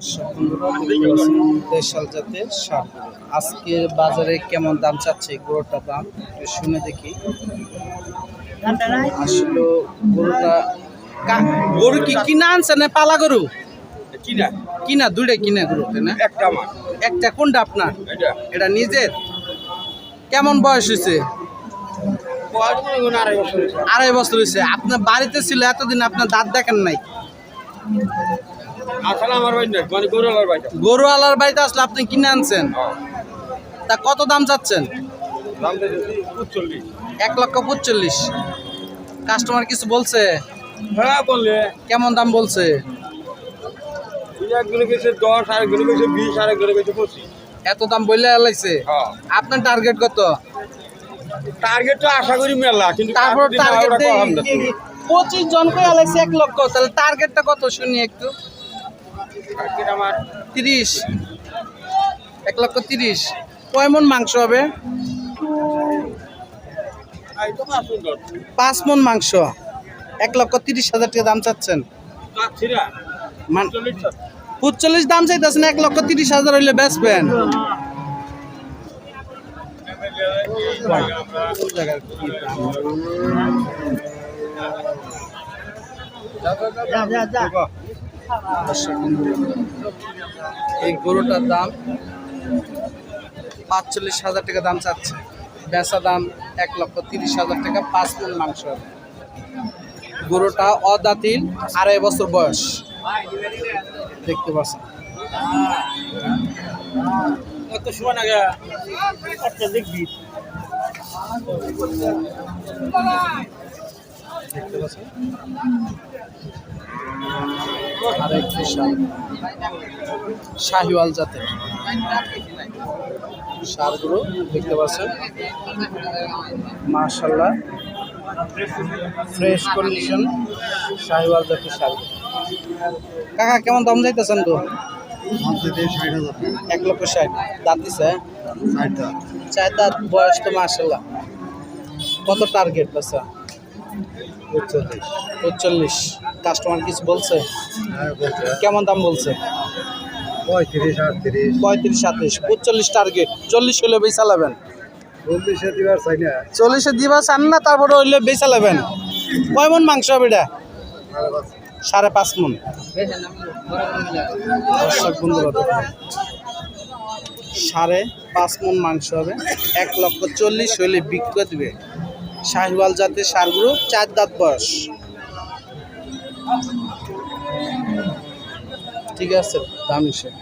দর্শক দেশাল জাতের সার। আজকের বাজারে কেমন দাম চাচ্ছে গরুটা দাম? একটু শুনে দেখি। আসলে গরুটা গরু কি কিনা আনছে না পালা গরু? কিনা। কিনা দুইটা কিনা গরু না? একটা আমার। একটা কোনটা আপনার? এটা। নিজের? কেমন বয়স হয়েছে। আড়াই বছর হয়েছে। আপনার বাড়িতে ছিল এতদিন আপনার দাঁত দেখেন নাই? বাড়ি না মানে বাড়িতে আসলে আপনি কিনে আনছেন? তা কত দাম চাচ্ছেন? এক লক্ষ পঁচল্লিশ কাস্টমার কিছু বলছে? হ্যাঁ বললে। কেমন দাম বলছে? এত দাম বললে লাগছে আপনার টার্গেট কত? টার্গেট তো আশা করি মেলা কিন্তু তারপর টার্গেট পঁচিশ জন করে লাগছে এক লক্ষ। তাহলে টার্গেটটা কত শুনি একটু? টার্গেট আমার তিরিশ, এক লক্ষ তিরিশ। কয় মন মাংস হবে? পাঁচ মন মাংস। এক লক্ষ তিরিশ হাজার টাকা দাম চাচ্ছেন। কাচ্ছি না চল্লিশ পঁচল্লিশ দাম চাইতেছেন, এক লক্ষ তিরিশ হাজার হইলে বেচবেন। এই গরুটার দাম পাঁচচল্লিশ হাজার টাকা দাম চাচ্ছে। বেচা দাম এক লক্ষ তিরিশ হাজার টাকা, পাঁচ মন মাংস। গরুটা অদাতিল আড়াই বছর বয়স। দেখতে পাচ্ছেন। দেখবি? দেখতে পাচ্ছেন? আর একটি শাহিওয়াল জাতের। সারগুলো দেখতে পাচ্ছেন। মার্শাল্লাহ ফ্রেশ কন্ডিশন শাহিওয়াল জাতের সার কাকা কেমন দাম যাইতেছেন তো এক লক্ষ ষাট। দাঁত দিছে চার দাঁত বয়স তো মার্শাল্লাহ কত টার্গেট বাচ্চা উনচল্লিশ কাস্টমার কিছু বলছে? কেমন দাম বলছে? পঁয়ত্রিশ আটত্রিশ। পঁয়ত্রিশ সাতত্রিশ উনচল্লিশ টার্গেট চল্লিশ হলে বেশ চালাবেন চল্লিশে দিবার চাই না। চল্লিশে দিবা চান না তারপরে হইলে বেশ চালাবেন কয় মন মাংস হবে এটা? সাড়ে পাঁচ মন। সাড়ে পাঁচ মন। মাংস হবে। এক লক্ষ চল্লিশ হইলে বিক্রি দিবে। শাহিওয়াল জাতের সারগুলো চার দাঁত বয়স। ঠিক আছে দাম হিসেবে।